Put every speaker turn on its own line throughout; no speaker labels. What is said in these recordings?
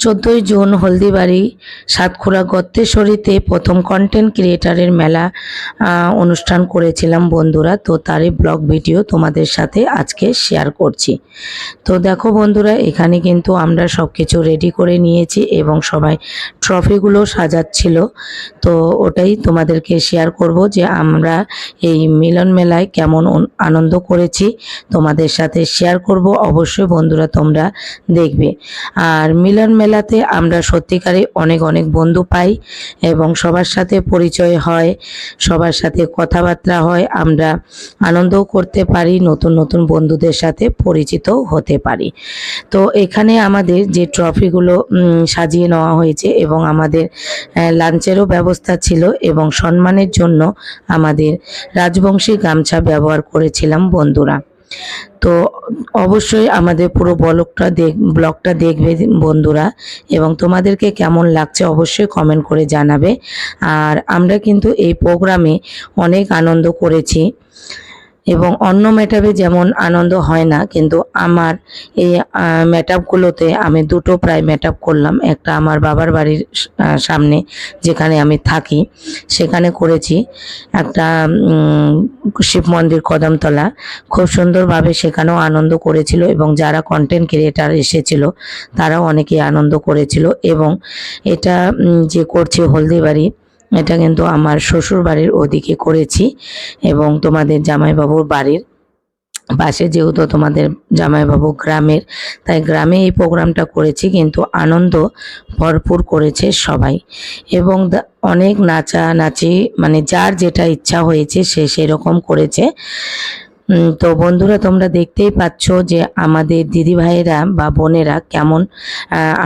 চোদ্দোই জুন হলদিবাড়ি সাতক্ষীরা গত্তেশ্বরীতে প্রথম কন্টেন্ট ক্রিয়েটারের মেলা অনুষ্ঠান করেছিলাম বন্ধুরা। তো তারই ব্লগ ভিডিও তোমাদের সাথে আজকে শেয়ার করছি। তো দেখো বন্ধুরা, এখানে কিন্তু আমরা সব কিছু রেডি করে নিয়েছি এবং সবাই ট্রফিগুলো সাজাচ্ছিল। তো ওটাই তোমাদেরকে শেয়ার করব যে আমরা এই মিলন মেলায় কেমন আনন্দ করেছি। তোমাদের সাথে শেয়ার করব। অবশ্যই বন্ধুরা তোমরা দেখবে। আর মিলন মেলাতে আমরা সত্যিকারে অনেক অনেক বন্ধু পাই এবং সবার সাথে পরিচয় হয়, সবার সাথে কথাবার্তা হয়, আমরা আনন্দও করতে পারি, নতুন নতুন বন্ধুদের সাথে পরিচিত হতে পারি। তো এখানে আমাদের যে ট্রফিগুলো সাজিয়ে নেওয়া হয়েছে এবং আমাদের লাঞ্চেরও ব্যবস্থা ছিল এবং সম্মানের জন্য আমাদের রাজবংশী গামছা ব্যবহার করেছিলাম বন্ধুরা। তো অবশ্যই আমাদের পুরো ব্লগটা দেখ, ব্লগটা দেখবে বন্ধুরা এবং তোমাদেরকে কেমন লাগছে অবশ্যই কমেন্ট করে জানাবে। আর আমরা কিন্তু এই প্রোগ্রামে অনেক আনন্দ করেছি। এবং অন্য মেটাবে যেমন আনন্দ হয় না, কিন্তু আমার এই মেটাপগুলোতে আমি দুটো প্রায় মেটাপ করলাম। একটা আমার বাবার বাড়ির সামনে যেখানে আমি থাকি, সেখানে করেছি। একটা শিব মন্দির কদমতলা। খুব সুন্দরভাবে সেখানেও আনন্দ করেছিল এবং যারা কন্টেন্ট ক্রিয়েটার এসেছিল, তারাও অনেকেই আনন্দ করেছিল এবং এটা যে করছে হলদিবাড়ি এটা কিন্তু আমার শ্বশুর বাড়ির ওদিকে করেছি এবং তোমাদের জামাইবাবুর বাড়ির পাশে যেহেতু তোমাদের জামাইবাবু গ্রামের, তাই গ্রামে এই প্রোগ্রামটা করেছি কিন্তু আনন্দ ভরপুর করেছে সবাই। এবং অনেক নাচা নাচি মানে যার যেটা ইচ্ছা হয়েছে সে সেরকম করেছে। তো বন্ধুরা, তোমরা দেখতেই পাচ্ছ যে আমাদের দিদি ভাইয়েরা বা বোনেরা কেমন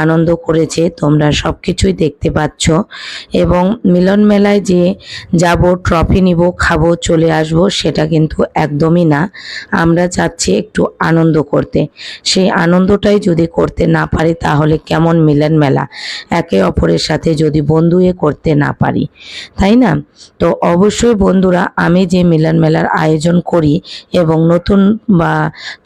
আনন্দ করেছে। তোমরা সব কিছুই দেখতে পাচ্ছ। এবং মিলন মেলায় যে যাব ট্রফি নিব, খাব, চলে আসব, সেটা কিন্তু একদমই না। আমরা চাচ্ছি একটু আনন্দ করতে। সেই আনন্দটাই যদি করতে না পারি, তাহলে কেমন মিলন মেলা? একে অপরের সাথে যদি বন্ধুয়ে করতে না পারি, তাই না? তো অবশ্যই বন্ধুরা, আমি যে মিলন মেলার আয়োজন করি এবং নতুন বা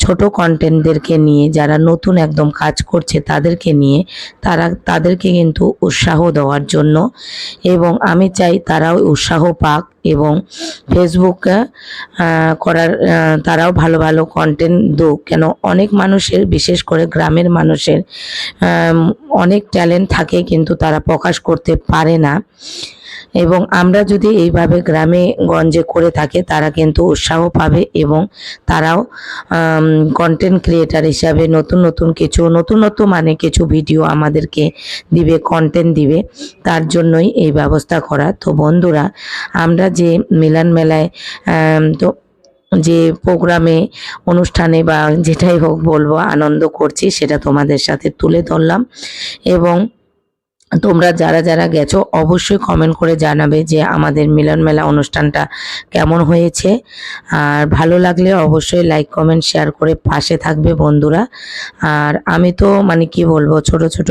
ছোট কন্টেন্টদেরকে নিয়ে, যারা নতুন একদম কাজ করছে তাদেরকে নিয়ে, তারা, তাদেরকে কিন্তু উৎসাহ দেওয়ার জন্য। এবং আমি চাই তারাও উৎসাহ পাক এবং ফেসবুকে করার তারাও ভালো ভালো কন্টেন্ট দুক। কেন অনেক মানুষের, বিশেষ করে গ্রামের মানুষের অনেক ট্যালেন্ট থাকে কিন্তু তারা প্রকাশ করতে পারে না। এবং আমরা যদি এইভাবে গ্রামে গঞ্জে করে থাকে, তারা কিন্তু উৎসাহ পাবে এবং তারাও কন্টেন্ট ক্রিয়েটার হিসাবে নতুন নতুন কিছু নতুনত্ব মানে কিছু ভিডিও আমাদেরকে দিবে কন্টেন্ট দিবে। তার জন্যই এই ব্যবস্থা করা। তো বন্ধুরা, আমরা যে মিলন মেলায় তো যে প্রোগ্রামে, অনুষ্ঠানে বা যেটাই হোক বলব, আনন্দ করছি, সেটা তোমাদের সাথে তুলে ধরলাম। এবং তোমরা যারা যারা গেছো, অবশ্যই কমেন্ট করে জানাবে যে আমাদের মিলন মেলা অনুষ্ঠানটা কেমন হয়েছে। আর ভালো লাগলে অবশ্যই লাইক কমেন্ট শেয়ার করে পাশে থাকবে বন্ধুরা। আর আমি তো মানে কি বলব, ছোট ছোট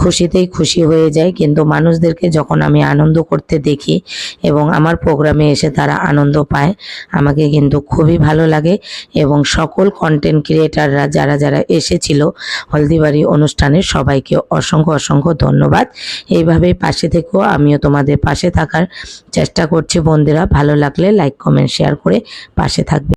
খুশিতেই খুশি হয়ে যাই। কিন্তু মানুষদেরকে যখন আমি আনন্দ করতে দেখি এবং আমার প্রোগ্রামে এসে তারা আনন্দ পায়, আমাকে কিন্তু খুবই ভালো লাগে। এবং সকল কন্টেন্ট ক্রিয়েটাররা যারা যারা এসেছিল হলদিবাড়ি অনুষ্ঠানে, সবাইকে অসংখ্য অসংখ্য ধন্যবাদ। এইভাবে পাশে থেকেও আমিও তোমাদের পাশে থাকার চেষ্টা করছি বন্ধুরা। ভালো লাগলে লাইক কমেন্ট শেয়ার করে পাশে থাকবে।